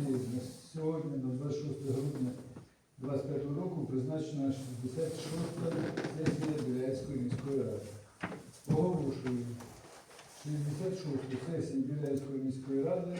на сьогодні, на 26 грудня 25 року, призначена 66-та сесія Біляївської міської ради. Оголошую 66-ту сесію Біляївської міської ради.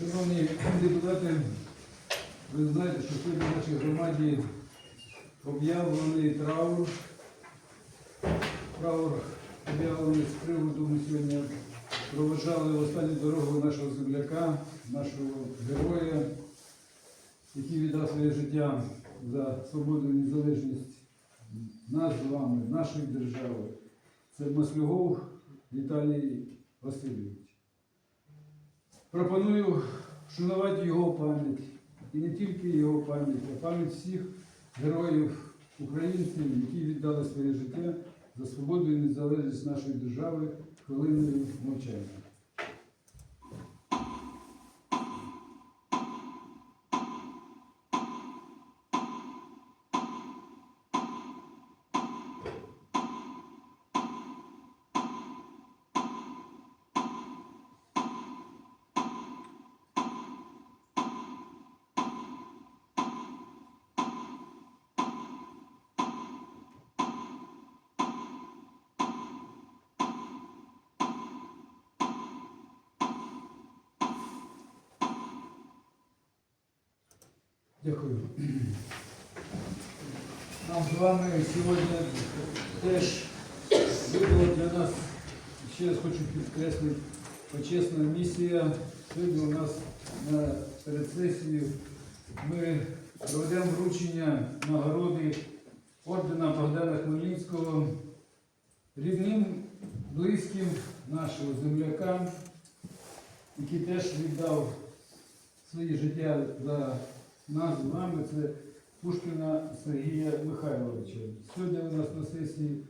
Шановні депутати, ви знаєте, що сьогодні в нашій громаді об'явлений траур. Траур об'явлений з приводу ми сьогодні проважали останню дорогу нашого земляка, нашого героя, який віддав своє життя за свободу і незалежність нас з вами, нашої держави. Це Маслюгов Віталій Васильович. Пропоную вшанувати його пам'ять. І не тільки його пам'ять, а пам'ять всіх героїв українців, які віддали своє життя за свободу і незалежність нашої держави хвилиною мовчання. Дякую. Нам з вами сьогодні теж випала для нас, ще раз хочу підкреслити, почесна місія. Сьогодні у нас на перед сесією ми проведемо вручення нагороди ордена Богдана Хмельницького рідним, близьким нашого земляка, який теж віддав своє життя за нас з вами. Це Пушкіна Сергія Михайловича. Сьогодні у нас на сесії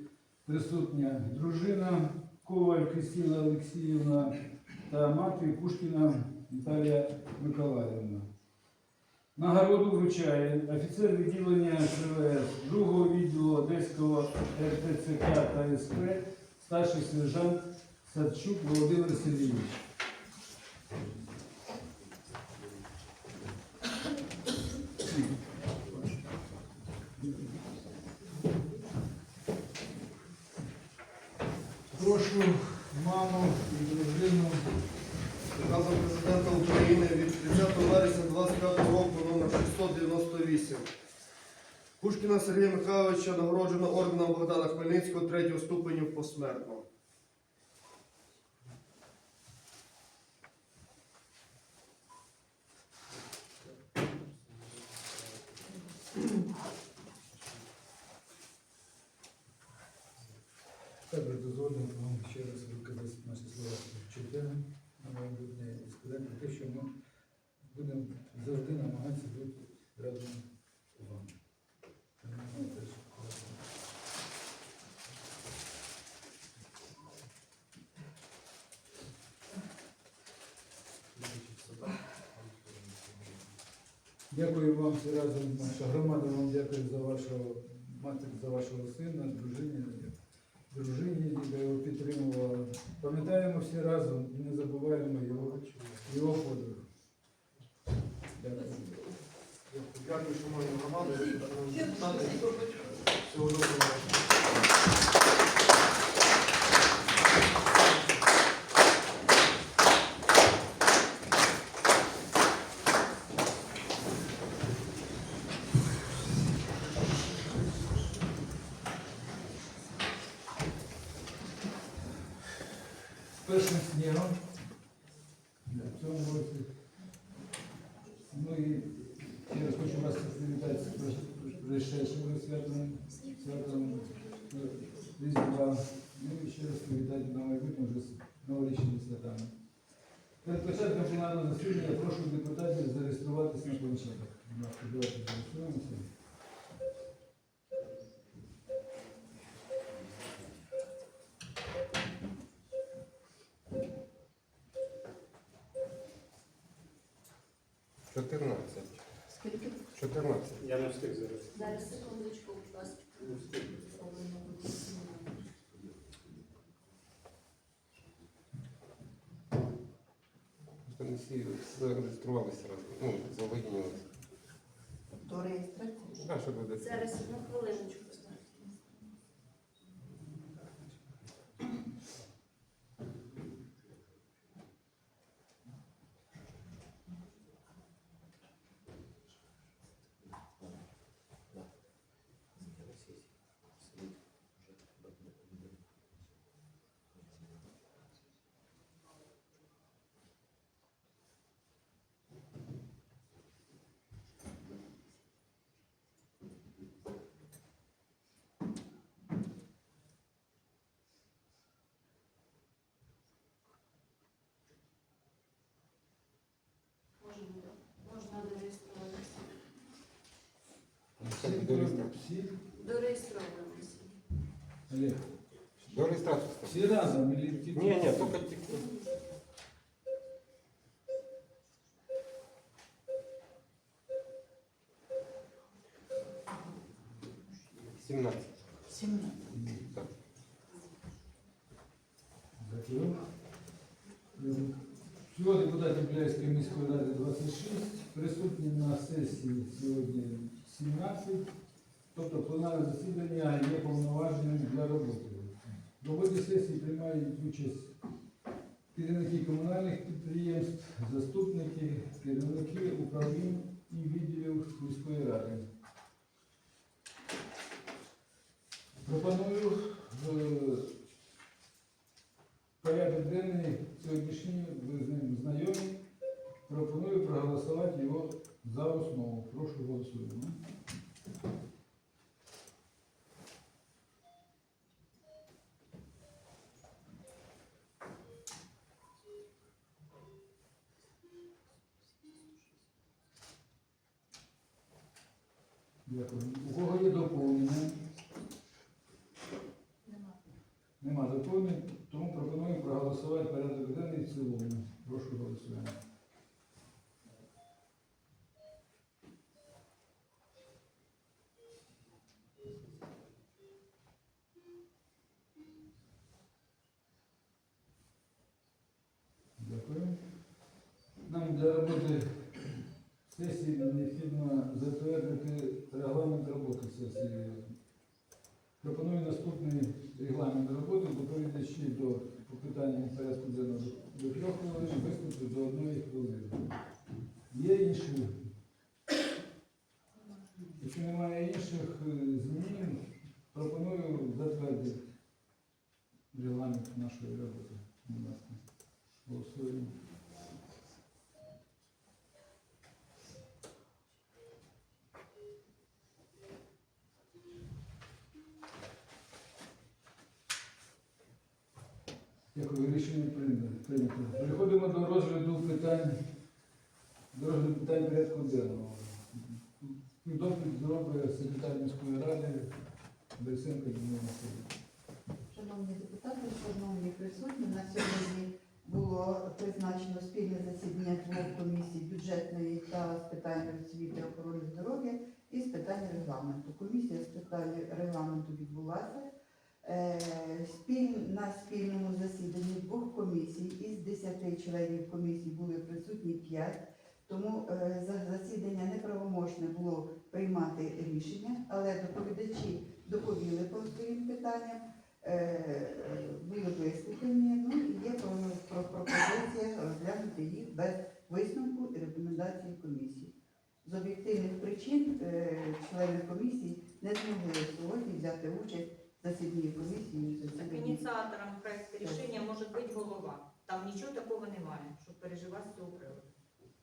присутня дружина Коваль Кристина Олексіївна та мати Пушкіна Наталія Миколаївна. Нагороду вручає офіцер відділення СВС другого відділу Одеського РТЦК та СП, старший сержант Садчук Володимир Сергійович. Прошу маму і дружину Наказом Президента України від 30 вересня 25 року номер 698. Пушкіна Сергія Михайловича нагороджено орденом Богдана Хмельницького третього ступеню посмертно. Також дозволю вам ще раз виказати наші слова і сказати те, що ми будемо завжди намагатися бути разом з вами. Тому теж класно. Дякую вам всі разом. Наша громада вам дякує за вашого матір, за вашого сина, дружині, дружині, яка його підтримувала. Пам'ятаємо всі разом і не забуваємо його, його подвиг. Дякую. Дякую, шановні громади. Всього доброго. З першим снігом в цьому році. Ну і ще раз хочу вас привітати з прийшедшим святом, святом е, Різдва. Ну і ще раз привітати на майбутнє вже з новорічними святами. Перед початком пленарного засідання я прошу депутатів зареєструватися на планшетах. Давайте зареєструємося. Чотирнадцять. Скільки? Чотирнадцять. Я не встиг зараз. Зараз секундочку, будь ласка. Не встиг. Просто не всі разом. Ну, залогінилися. До реєстрації. Так, що буде? Зараз одну хвилиночку. реєстрації. став. всі разом или тільки? Ні, ні, тільки тільки. Сімнадцять. Так. Дякую. Всього депутатів Біляйської міської ради 26, присутні на сесії сьогодні 17, тобто пленарне засідання є повноваженим для роботи. В роботі сесії приймають участь керівники комунальних підприємств, заступники, керівники управлінь і відділів міської ради. Пропоную е, Порядок денний сьогоднішній, ви з ним знайомі. Пропоную проголосувати його за основу. Прошу голосуємо. Дякую. У кого є доповнення? Нема доповнень, тому пропоную проголосувати порядок денний в цілому. Прошу голосуємо. Є інші? Якщо немає інших е, змін, пропоную затвердити регламент нашої роботи. Призначено спільне засідання двох комісій бюджетної та з питань освіти, охорони здоров'я і з питань регламенту. Комісія з питань регламенту відбулася. Е, на спільному засіданні двох комісій із 10 членів комісії були присутні 5, тому е, за- засідання неправомочне було приймати рішення, але доповідачі доповіли по своїм питанням. Е, були вислухані, ну і є про, про пропозиція розглянути їх без висновку і рекомендації комісії. З об'єктивних причин е, члени комісії не змогли сьогодні взяти участь в засіданні комісії. Так ініціатором проекту рішення може бути голова. Там нічого такого немає, щоб переживати з цього приводу.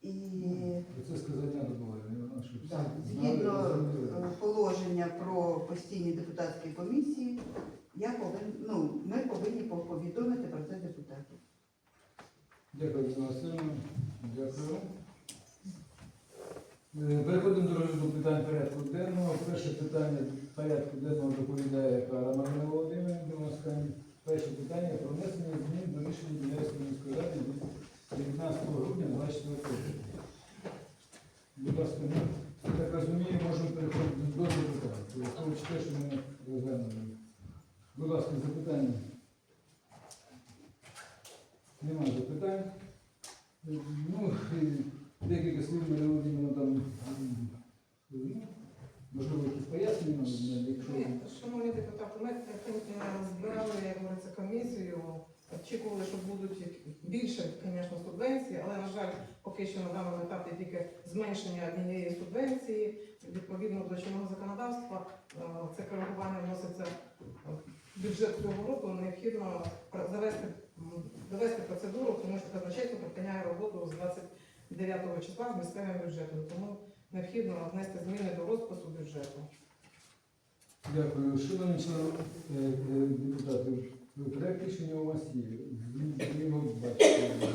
І Це сказання не так, згідно положення про постійні депутатські комісії, я повин, ну, ми повинні повідомити про це депутатів. Дякую, Ірина Васильівна. Дякую. Е, Переходимо до розгляду питань порядку денного. Перше питання порядку денного доповідає Кара Марина Володимирівна. Ласка, Перше питання про внесення змін до рішення Біляйської міської ради від 19 грудня 24 року. Будь ласка, я так розумію, можемо переходити до запитань. Враховуючи те, що ми розглянули. Будь ласка, запитання. Немає запитань. Ну, і декілька слів Марія Володимирівна там, м, ну, можливо, якісь пояснення, ну, якщо... Ні, Шановні депутати, ми е, збирали, як говориться, комісію, очікували, що будуть більше, звісно, субвенції, але, на жаль, поки що на даному етапі тільки зменшення однієї субвенції. Відповідно до чинного законодавства, е, це коригування вноситься в бюджет цього року. Необхідно про- завести, м, довести процедуру, тому що казначейство припиняє роботу з 29 числа з місцевим бюджетом. Тому необхідно внести зміни до розпису бюджету. Дякую. Шановні е, е, депутати, проект рішення у вас є.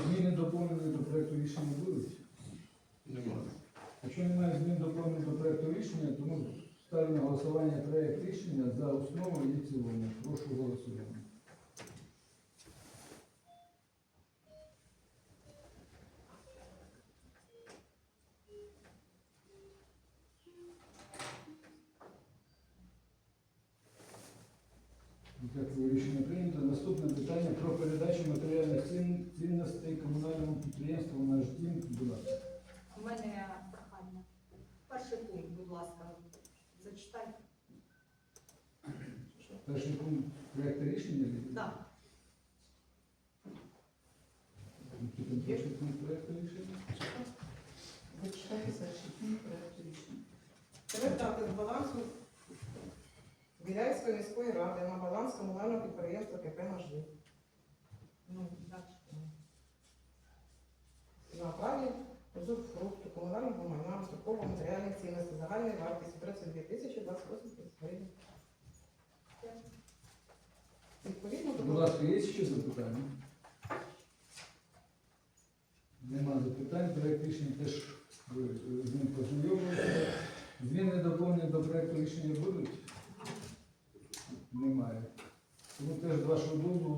Зміни доповнені до проекту рішення будуть? Немає. Якщо немає змін доповнень до проекту рішення, тому ставлю на голосування проект рішення за основу і в цілому. Прошу голосувати. Дякую, рішення прийнято. Наступне питання про передачу матеріальних цін- цінностей комунальному підприємству «Наш дім». Будь ласка. У мене прохання. Перший пункт, будь ласка, зачитайте. Перший пункт проекту рішення. Так. Перший пункт проекту рішення? Зачитайте перший пункт проекту рішення. Передати з балансу Біляйської міської ради на баланс комунального підприємства КП «Нажив». Ну, далі. На праві фрукту комунального майна високового матеріальних цінностей загальної вартості 32 тисячі 28 гривень. Відповідно до Будь ласка, є ще запитання? Нема запитань. Проект рішення теж ви з ним познайомилися. Зміни доповнення до проекту рішення будуть? Немає. Тому теж з вашого дозволу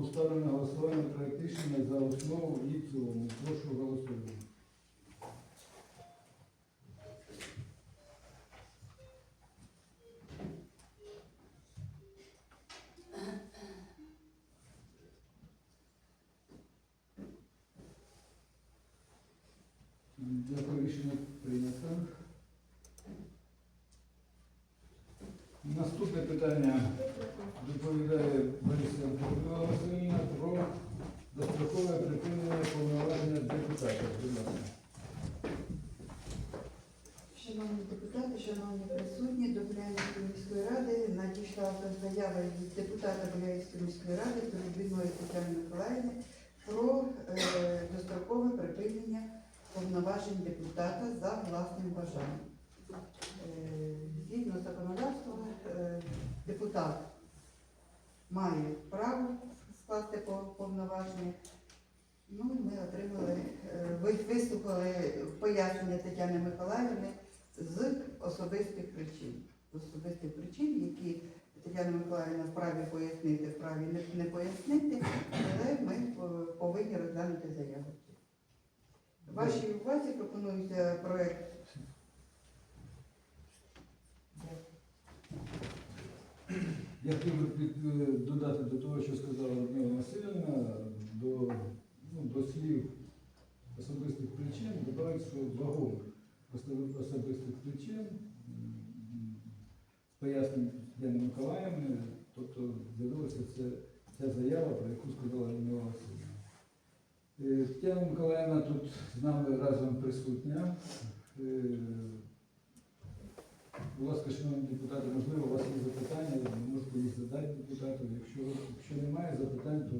на проект рішення за основу і в цілому. Прошу голосувати. Дякую, рішення прийнято. Наступне питання доповідає Людмила Васильівна про дострокове припинення повноваження депутатів. Шановні депутати, шановні присутні, до Біляївської міської ради надійшла заява від депутата Біляївської міської ради Передвідної Тетяни Миколаївни про е, дострокове припинення повноважень депутата за власним бажанням. Е, згідно законодавства, е, депутат має право скласти повноваження. Ну, ми отримали, е, ви- вислухали пояснення Тетяни Миколаївни з особистих причин. Особистих причин, які Тетяна Миколаївна вправі пояснити, вправі не, пояснити, але ми повинні розглянути заяву. Вашій увазі пропонується проект. Я хотів би е, додати до того, що сказала Людмила Васильівна, до, ну, до слів особистих причин, додати, що вагомих осо- особистих причин з пояснень Яни Миколаївни, тобто з'явилася це, ця заява, про яку сказала Людмила Васильівна. Тетяна Миколаївна тут з нами разом присутня. Е, Будь ласка, шановні депутати, можливо, у вас є запитання, можете їх задати депутату. Якщо, якщо немає запитань, то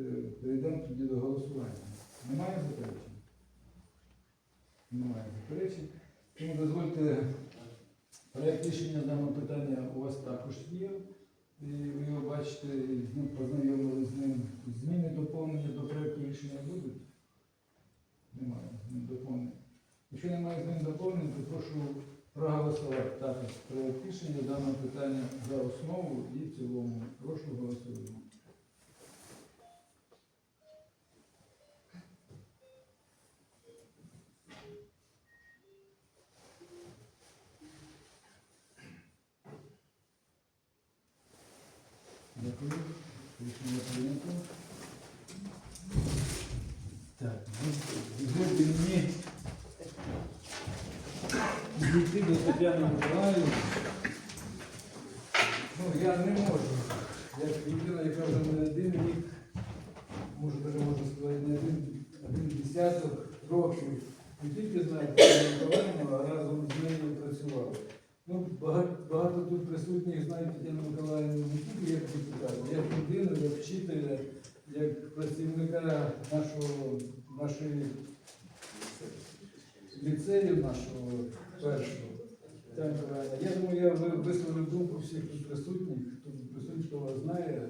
е, перейдемо тоді до голосування. Немає заперечень? Немає заперечень. Тому дозвольте, проект рішення даного питання у вас також є. І ви його бачите, з ним познайомили з ним. Зміни доповнення до проекту рішення будуть? Немає змін доповнень. Якщо немає змін доповнень, то прошу проголосувати також проект рішення даного питання за основу і в цілому. Прошу голосувати. Дякую. Рішення прийнято. Так, ну, дозвольте мені до Тетяни Миколаївни. Ну, я не можу. Як людина, яка вже не один рік, може даже можна сказати, не один, один десяток років, не тільки знаю Тетяну Миколаївну, а разом з нею працював. Ну, багато, багато тут присутніх знають Тетяну Миколаївну не тільки як депутата, як людину, як вчителя, як працівника нашого, нашої ліцею нашого першого. Я думаю, я висловив думку всіх тут присутніх, хто тут присутніх, хто вас знає,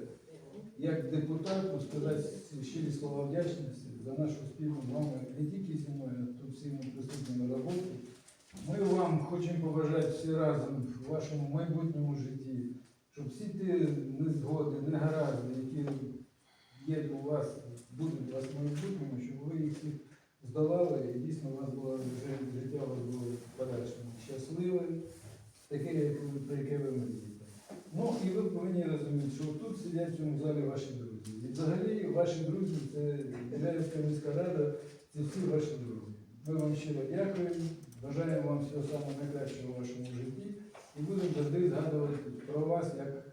як депутату сказати щирі слова вдячності за нашу спільну вами, не тільки зі мною, а тут всіми присутніми роботу. Ми вам хочемо побажати всі разом в вашому майбутньому житті, щоб всі ті незгоди, негаразди, які є у вас, будуть у вас майбутньому, щоб ви їх здолали і дійсно у вас було вже життя у вас було в подальшому щасливе, таке, як ви- про яке ви мрієте. Ну і ви повинні розуміти, що тут сидять в цьому залі ваші друзі. І взагалі ваші друзі це Біляївська міська рада, це всі ваші друзі. Ми вам щиро дякуємо, бажаємо вам всього самого найкращого в вашому житті і будемо завжди згадувати про вас як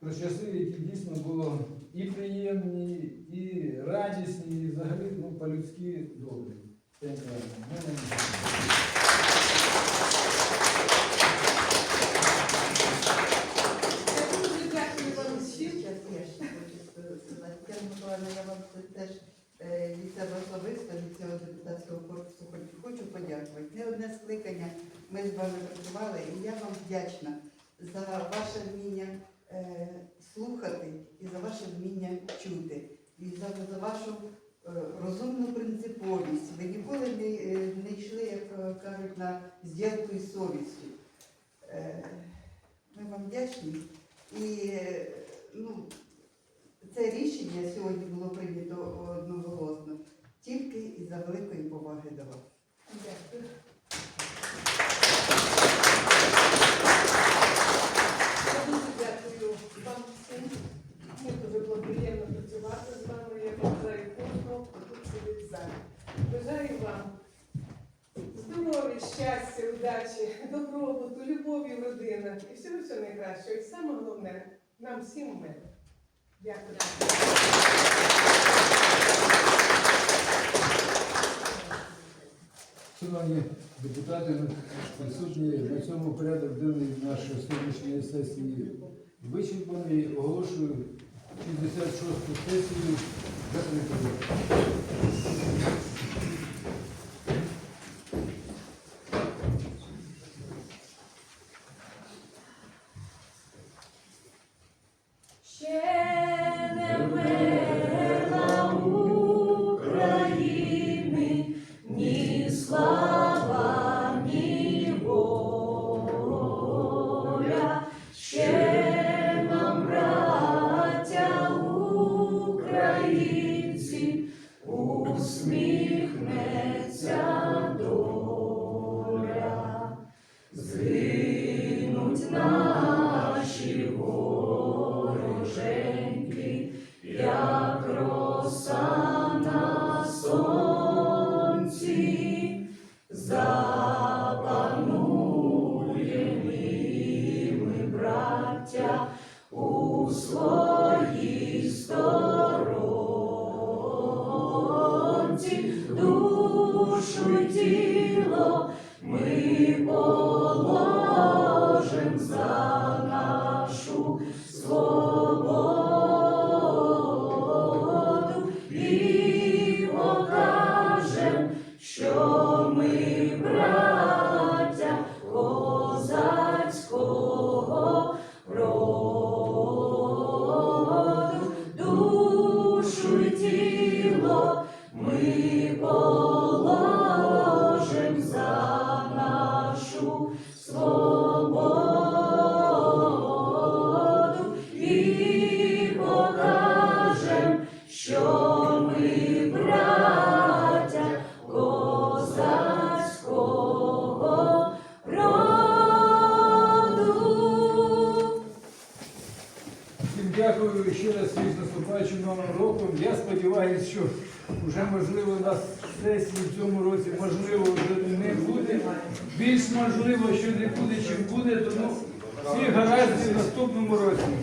про часи, які дійсно було і приємні, і радісні, і взагалі ну, по-людськи добрі. Дякую. Ми вам Я дуже дякую вам всім. Зараз я ще хочу сказати. Тетяна Миколаївна, я вам теж е, від себе особисто, від цього депутатського корпусу хочу, хочу подякувати. Не одне скликання ми з вами працювали, і я вам вдячна за ваше вміння е, слухати і за ваше вміння чути, і за, за вашу е, розумну принциповість. Ви ніколи не, е, не йшли, як е, кажуть, на зділку із совістю. Е, Ми вам вдячні. І е, ну, це рішення сьогодні було прийнято одноголосно тільки із-за великої поваги до вас. Дякую. І всього всього найкращого. І саме головне нам всім миру. Дякую. Шановні депутати, присутні на цьому порядок денний нашої сьогоднішньої сесії вичерпаний. Оголошую 66-ту сесію закритою. So